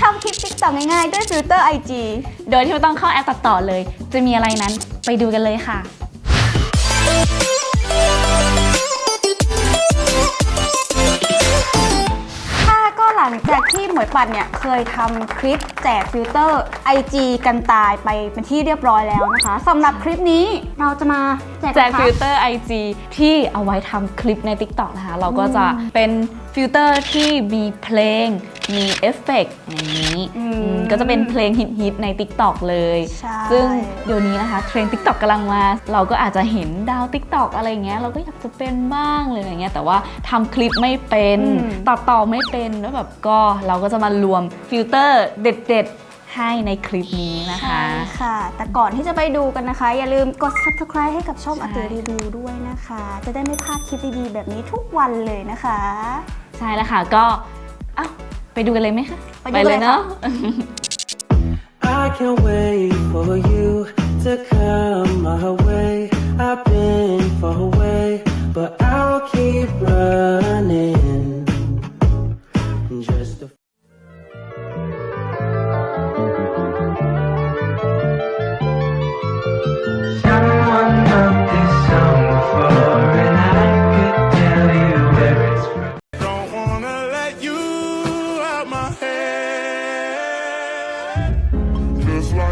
ทำคลิปติ๊กต็อกง่ายๆ ด้วยฟิลเตอร์ IG โดยที่ไม่ต้องเข้าแอปตัดต่อเลย จะมีอะไรนั้นไปดูกันเลยค่ะ ค่ะก็หลังจากที่หมวยปัดเนี่ยเคยทำคลิปแจกฟิลเตอร์ IG กันตายไปเป็นที่เรียบร้อยแล้วนะคะสำหรับคลิปนี้เราจะมาแจกแจกนะคะฟิลเตอร์ IG ที่เอาไว้ทำคลิปใน TikTok นะคะ เราก็จะเป็นฟิลเตอร์ที่มีเพลง มีเอฟเฟกต์อย่างนี้อืมอืมก็จะเป็นเพลงฮิตๆใน TikTok เลย ใช่ ซึ่งเดี๋ยวนี้นะคะเทรนด์ TikTok กำลังมา เราก็อาจจะเด็นดาว TikTok อะไรเงี้ยเราก็อยากจะเป็นบ้างเลยอะไรเงี้ยแต่ว่าทำคลิปไม่เป็นอืม ตัดต่อไม่เป็นแล้วแบบก็เราก็จะมารวมฟิลเตอร์เด็ดๆ ให้ในคลิปนี้นะคะ ใช่ค่ะ แต่ก่อนที่จะไปดูกันนะคะ อย่าลืมกด subscribe ให้กับช่องใช่อาเตอรีวิวด้วยนะคะ จะได้ไม่พลาดคลิปดีๆ แบบนี้ทุกวันเลยนะคะ ใช่แล้วค่ะก็เอ้า ไปดูกันเลยไหมคะไปดูเลยค่ะเนาะ I can't wait for you to come my way. I've been far away, but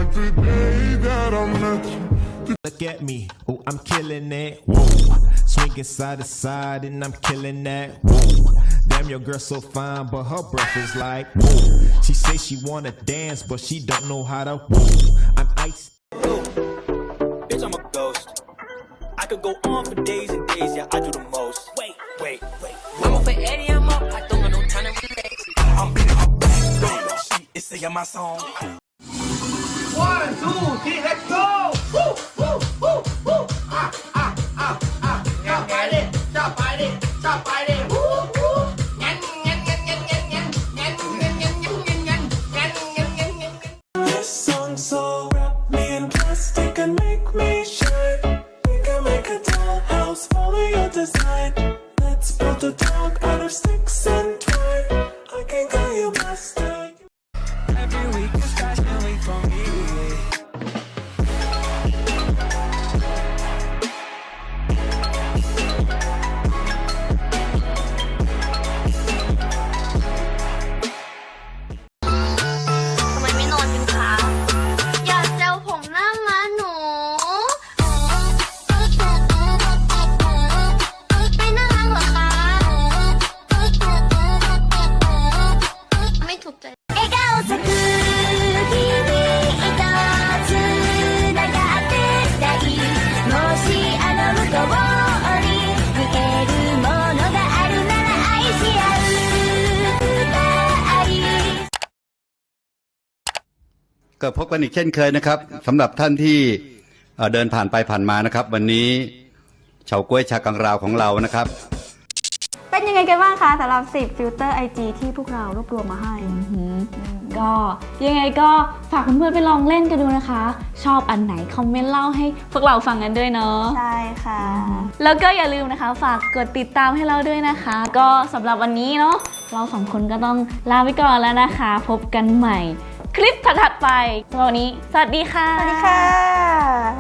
like the day that I met you. Look at me, oh, I'm killing it. Whoa, swinging side to side, and I'm killing that. Whoa, damn, your girl so fine, but her breath is like. Whoa, she say she wanna dance, but she don't know how to. Whoa, I'm ice. Bitch, I'm a ghost. I could go on for days and days, yeah, I do the most. Wait, wait, wait. I'm up for Eddie, I'm up, I don't got no time to relax. I'm in my back, she is singing my song. One, two, three, let's go! Woo, woo, woo, woo! Ah, ah, ah, ah! จับไปดิจับไปดิจับไปดิวู้วู้งั้นงั้นงั้นงั้นงั้นงั้นงั้นงั้นงั้นงั้นงั้นงั้นงั้นงั้นงั้นงั้น This song so wrap me in plastic and make me shine. We can make a dollhouse, follow your design. Let's build a dog out of sticks and twine. ก็พบกันอีกเช่นเคยนะครับสำหรับท่านที่เอ่อเดินผ่านไปผ่านมานะครับ วันนี้เฉาก้วยชากังราวของเรานะครับ เป็นยังไงกันบ้างคะสำหรับ 10 ฟิลเตอร์ IG ที่พวกเรารวบรวมมาให้ ก็ยังไงก็ฝากเพื่อนๆไปลองเล่นกันดูนะคะ ชอบอันไหนคอมเมนต์เล่าให้พวกเราฟังกันด้วยเนาะ ใช่ค่ะ แล้วก็อย่าลืมนะคะ ฝากกดติดตามให้เราด้วยนะคะ ก็สำหรับวันนี้เนาะเราสองคนก็ต้องลาไปก่อนแล้วนะคะ พบกันใหม่ คลิปถัดๆไปสำหรับวันนี้ สวัสดีค่ะ สวัสดีค่ะ